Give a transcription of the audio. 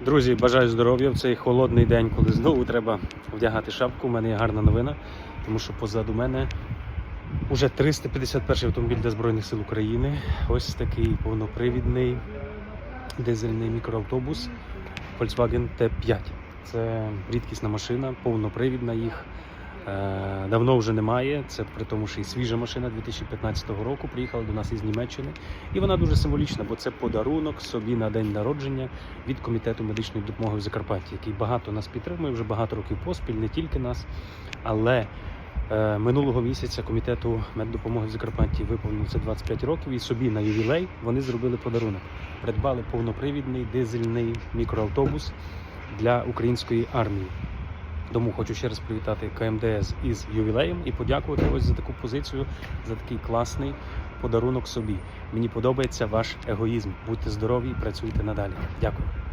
Друзі, бажаю здоров'я в цей холодний день, коли знову треба вдягати шапку. У мене є гарна новина, тому що позаду мене вже 351 автомобіль для Збройних сил України. Ось такий повнопривідний дизельний мікроавтобус Volkswagen T5. Це рідкісна машина, повнопривідна їх. Е, Давно вже немає. Це при тому, що і свіжа машина 2015 року приїхала до нас із Німеччини. І вона дуже символічна, бо це подарунок собі на день народження від комітету медичної допомоги в Закарпатті, який багато нас підтримує вже багато років поспіль, не тільки нас. Але е, минулого місяця комітету меддопомоги в Закарпатті виповнилося 25 років, і собі на ювілей вони зробили подарунок. Придбали повнопривідний дизельний мікроавтобус для української армії. Тому хочу ще раз привітати КМДС із ювілеєм і подякувати ось за таку позицію, за такий класний подарунок собі. Мені подобається ваш егоїзм. Будьте здорові і працюйте надалі. Дякую.